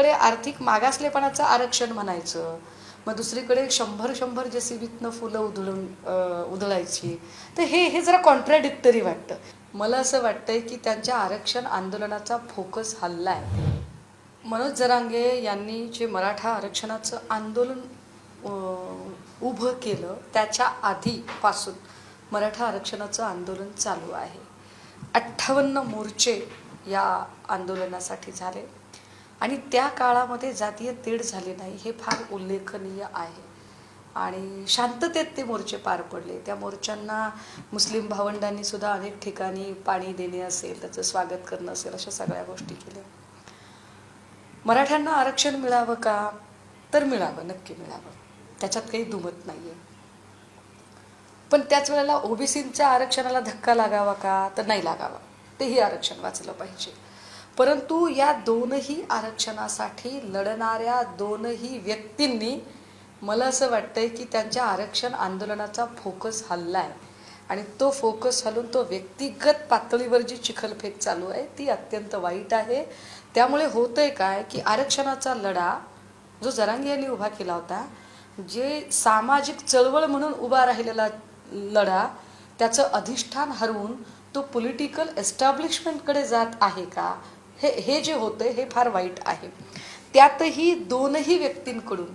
एकीकडे आर्थिक मागासलेपणाचं आरक्षण म्हणायचं. मग दुसरीकडे शंभर शंभर जे सीबीतनं फुलं उधळून उधळायची. तर हे हे जरा कॉन्ट्राडिक्टरी वाटतं. मला असं वाटतंय की त्यांच्या आरक्षण आंदोलनाचा फोकस हल्ला आहे. मनोज जरांगे यांनी जे मराठा आरक्षणाचं आंदोलन उभं केलं त्याच्या आधीपासून मराठा आरक्षणाचं आंदोलन चालू आहे. अठ्ठावन्न मोर्चे या आंदोलनासाठी झाले. आणि त्या काळामध्ये जातीय तेढ झाली नाही हे फार उल्लेखनीय आहे. आणि शांततेत ते मोर्चे पार पडले. त्या मोर्चांना मुस्लिम भावंडांनी सुद्धा अनेक ठिकाणी पाणी देणे असेल त्याचं स्वागत करणं असेल अशा सगळ्या गोष्टी केल्या. मराठ्यांना आरक्षण मिळावं का? तर मिळावं नक्की मिळावं. त्याच्यात काही दुमत नाही आहे पण त्याच वेळेला ओबीसींच्या आरक्षणाला धक्का लागावा का? तर नाही लागावा. तेही आरक्षण वाचलं पाहिजे. परंतु या दोनही आरक्षणासाठी लढणाऱ्या दोनही व्यक्तींनी मला असं वाटतंय की त्यांच्या आरक्षण आंदोलनाचा फोकस हल्ला आहे आणि तो फोकस हलून तो व्यक्तिगत पातळीवर जी चिखलफेक चालू आहे ती अत्यंत वाईट आहे. त्यामुळे होतंय काय की आरक्षणाचा लढा जो जरांगे यांनी उभा केला होता जे सामाजिक चळवळ म्हणून उभा राहिलेला लढा त्याचं अधिष्ठान हरवून तो पॉलिटिकल एस्टॅब्लिशमेंटकडे जात आहे का? हे हे जे होतं हे फार वाईट आहे. त्यातही दोनही व्यक्तींकडून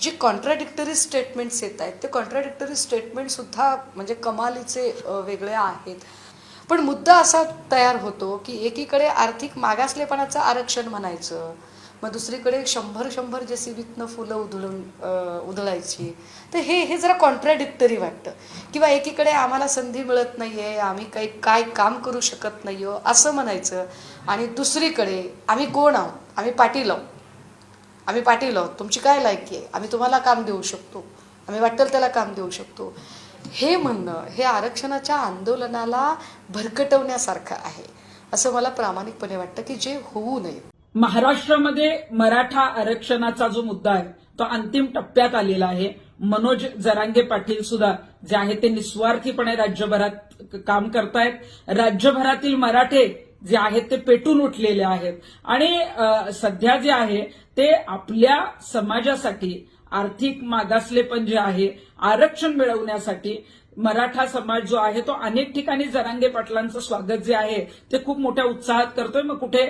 जी कॉन्ट्राडिक्टरी स्टेटमेंट्स येत आहेत ते कॉन्ट्राडिक्टरी स्टेटमेंटसुद्धा म्हणजे कमालीचे वेगळे आहेत. पण मुद्दा असा तयार होतो की एकीकडे आर्थिक मागासलेपणाचं आरक्षण म्हणायचं मग दुसरीकडे शंभर शंभर जे सीबीतनं फुलं उधळून उधळायची. तर हे हे जरा कॉन्ट्राडिक्टरी वाटतं. किंवा एकीकडे आम्हाला संधी मिळत नाही आहे आम्ही काही काय काम करू शकत नाही हो असं म्हणायचं. आणि दुसरीकडे आम्ही कोण आहोत? आम्ही पाटील आहोत. आम्ही पाटील आहोत. तुमची काय लायकी आहे? आम्ही तुम्हाला काम देऊ शकतो. आम्ही वाटेल त्याला काम देऊ शकतो. हे म्हणणं हे आरक्षणाच्या आंदोलनाला भरकटवण्यासारखं आहे. असं मला प्रामाणिकपणे वाटतं की जे होऊ नये. महाराष्ट्रामध्ये मराठा आरक्षणाचा जो मुद्दा आहे तो अंतिम टप्प्यात आलेला आहे. मनोज जरांगे पाटील सुद्धा जे आहे ते निस्वार्थीपणे राज्यभरात काम करतायत. राज्यभरातील मराठे जे आहेत ते पेटून उठलेले आहेत. आणि सध्या जे आहे ते आपल्या समाजासाठी आर्थिक मागासलेपण जे आहे आरक्षण मिळवण्यासाठी मराठा समाज जो आहे तो अनेक ठिकाणी जरांगे पाटलांचं स्वागत जे आहे ते खूप मोठ्या उत्साहात करतोय. मग कुठे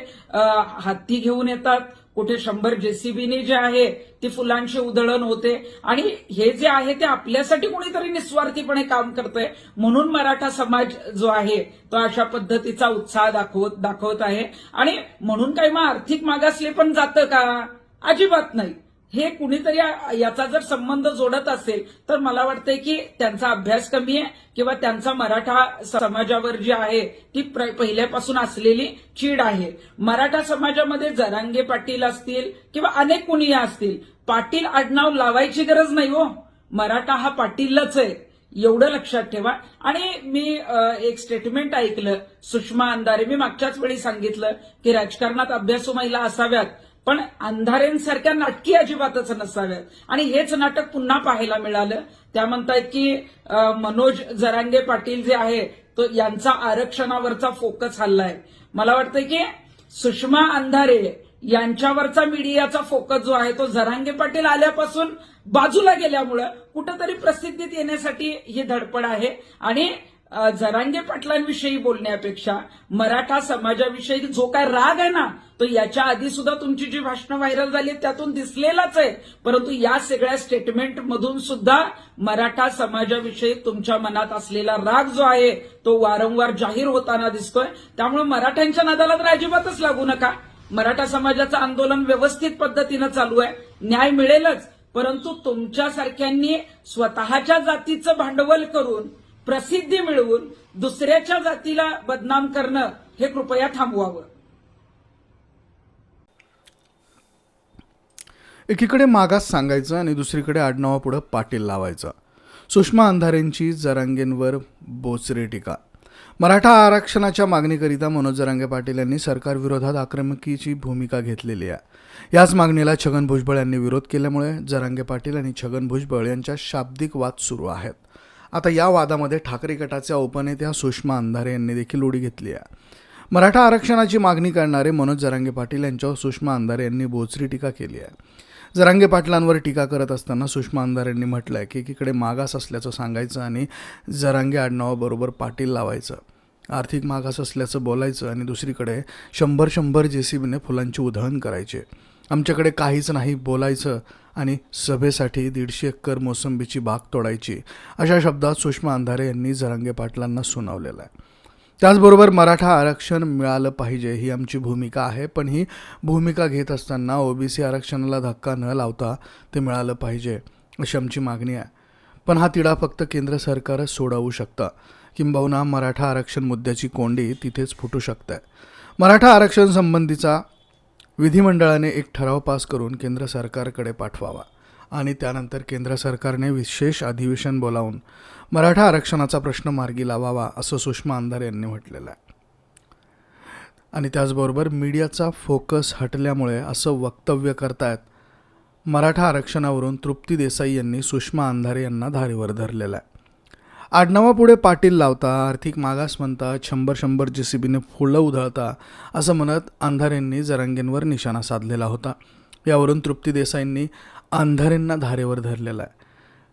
हत्ती घेऊन येतात कुठे शंभर जेसीबीने जे आहे ती फुलांची उधळण होते. आणि हे जे आहे ते आपल्यासाठी कोणीतरी निस्वार्थीपणे काम करतंय. म्हणून मराठा समाज जो आहे तो अशा पद्धतीचा उत्साह दाखवत दाखवत आहे. आणि म्हणून काही मग आर्थिक मागासले पण जातं का? अजिबात नाही. हे कुणीतरी याचा जर संबंध जोडत असेल तर मला वाटतंय की त्यांचा अभ्यास कमी आहे किंवा त्यांचा मराठा समाजावर जी आहे ती पहिल्यापासून असलेली चीड आहे. मराठा समाजामध्ये जरांगे पाटील असतील किंवा अनेक कुणी असतील पाटील आडनाव लावायची गरज नाही हो. मराठा हा पाटीलच आहे. एवढं लक्षात ठेवा. आणि मी एक स्टेटमेंट ऐकलं सुषमा अंधारे मी मागच्याच वेळी सांगितलं की राजकारणात अभ्यासू महिला असाव्यात. पण अंधारेंसारख्या नाटकी अजिबातच नसाव्यात. आणि हेच नाटक पुन्हा पाहायला मिळालं. त्या म्हणतायत की मनोज जरांगे पाटील जे आहे तो यांचा आरक्षणावरचा फोकस हल्लाय. मला वाटतं की सुषमा अंधारे यांच्यावरचा मीडियाचा फोकस जो आहे तो जरांगे पाटील आल्यापासून बाजूला गेल्यामुळं कुठंतरी प्रसिद्धीत येण्यासाठी ही धडपड आहे. आणि जरांगे पाटलांविषयी बोलण्यापेक्षा मराठा समाजाविषयी जो काय राग आहे ना तो याच्या आधी सुद्धा तुमची जी भाषणं व्हायरल झाली त्यातून दिसलेलाच आहे. परंतु या सगळ्या स्टेटमेंट मधून सुद्धा मराठा समाजाविषयी तुमच्या मनात असलेला राग जो आहे तो वारंवार जाहीर होताना दिसतोय. त्यामुळे मराठ्यांच्या नादाला तर अजिबातच लागू नका. मराठा समाजाचं आंदोलन व्यवस्थित पद्धतीनं चालू आहे. न्याय मिळेलच. परंतु तुमच्यासारख्यांनी स्वतःच्या जातीचं भांडवल करून प्रसिद्धी मिळवून दुसऱ्याच्या जातीला बदनाम करणं हे कृपया थांबवावं. एकीकडे मागास सांगायचं आणि दुसरीकडे आडनावापुढं पाटील लावायचं. सुषमा अंधारेंची जरांगेंवर बोचरे टीका. मराठा आरक्षणाच्या मागणीकरिता मनोज जरांगे पाटील यांनी सरकारविरोधात आक्रमकीची भूमिका घेतलेली आहे. याच मागणीला छगन भुजबळ यांनी विरोध केल्यामुळे जरांगे पाटील आणि छगन भुजबळ यांच्या शाब्दिक वाद सुरू आहेत. आता या वादामध्ये ठाकरे गटाच्या उपनेत्या सुषमा अंधारे यांनी देखील उडी घेतली आहे. मराठा आरक्षणाची मागणी करणारे मनोज जरांगे पाटील यांच्यावर सुषमा अंधारे यांनी बोचरी टीका केली आहे. जरांगे पाटलांवर टीका करत असताना सुषमा अंधारे यांनी म्हटलं आहे की एकीकडे मागास असल्याचं सांगायचं आणि जरांगे आडनावाबरोबर पाटील लावायचं. आर्थिक मागास असल्याचं बोलायचं आणि दुसरीकडे शंभर शंभर जे सी बीने फुलांची उधळण करायचे. आमच्याकडे काहीच नाही बोलायचं आणि सभेसाठी दीडशे एकर मोसंबीची बाग तोडायची अशा शब्दात सुषमा अंधारे यांनी जरंगे पाटलांना सुनावलेलं आहे. त्याचबरोबर मराठा आरक्षण मिळालं पाहिजे ही आमची भूमिका आहे पण ही भूमिका घेत असताना ओबीसी आरक्षणाला धक्का न लावता ते मिळालं पाहिजे अशी आमची मागणी आहे. पण हा तिढा फक्त केंद्र सरकारच सोडवू शकतं. किंबहुना मराठा आरक्षण मुद्द्याची कोंडी तिथेच फुटू शकते. मराठा आरक्षण संबंधीचा विधिमंडळाने एक ठराव पास करून केंद्र सरकारकडे पाठवावा आणि त्यानंतर केंद्र सरकारने विशेष अधिवेशन बोलावून मराठा आरक्षणाचा प्रश्न मार्गी लावावा असं सुषमा अंधारे यांनी म्हटलेलं आहे. आणि त्याचबरोबर मीडियाचा फोकस हटल्यामुळे असं वक्तव्य करतायत मराठा आरक्षणावरून तृप्ती देसाई यांनी सुषमा अंधारे यांना धारेवर धरलेलं आहे. आडनावापुढे पाटील लावता आर्थिक मागास म्हणता शंभर शंभर जे सी बीने फुलं उधळता असं म्हणत अंधारेंनी जरांगेंवर निशाणा साधलेला होता. यावरून तृप्ती देसाईंनी अंधारेंना धारेवर धरलेला आहे.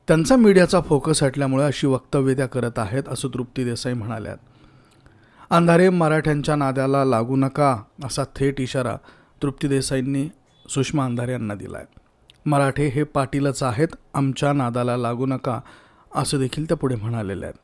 त्यांचा मीडियाचा फोकस हटल्यामुळे अशी वक्तव्य त्या करत आहेत असं तृप्ती देसाई म्हणाल्यात. अंधारे मराठ्यांच्या नाद्याला लागू नका असा थेट इशारा तृप्ती देसाईंनी सुषमा अंधारे यांना दिला आहे मराठे हे पाटीलच आहेत आमच्या नादाला लागू नका असं देखील त्या पुढे म्हणालेल्या आहेत.